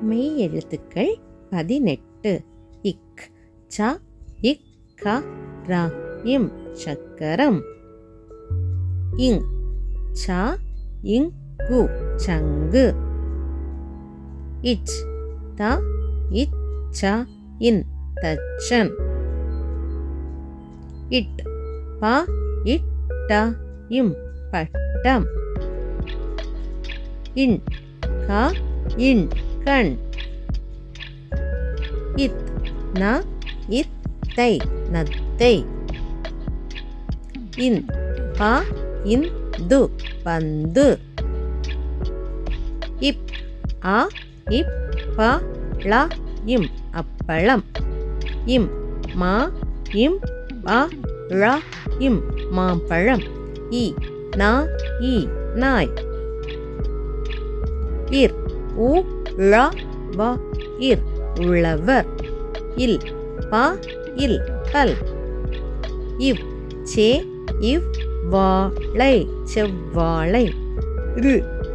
மெய் எழுத்துக்கள் பதினெட்டு. இக் ச இக் க ர இம் சக்கரம். இங் ச இங் கு சங்கு. இச் த இச் ச இன் தச்சன். இட் ப இட் ட இம் பட்டம். இன் க இன். கண். இத் ந இத் தை நத்தை இன் பா இன் து பந்து. இப் ஆ இப் ப ள இம் அப்பளம். இம் மா இம் பா ழ இம் மாம்பழம். இ நா இ நாய். இர் உ ழ வ இர் உழவர். இல் ப இல் பல் இவ் சே இவ் வாழை செவ்வாழை. ரு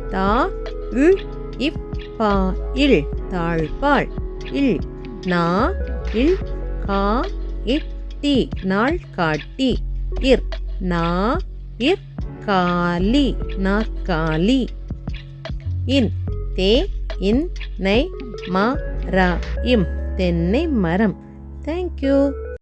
தா ரு இப் பா இல் தாழ்பாள். இல் நா இல் கா இட்டி நாள் காட்டி. இர் நா இர் காலி நாக்காலி இன் தே இன் நை ம ர இம் தென்னை மரம். தேங்க்யூ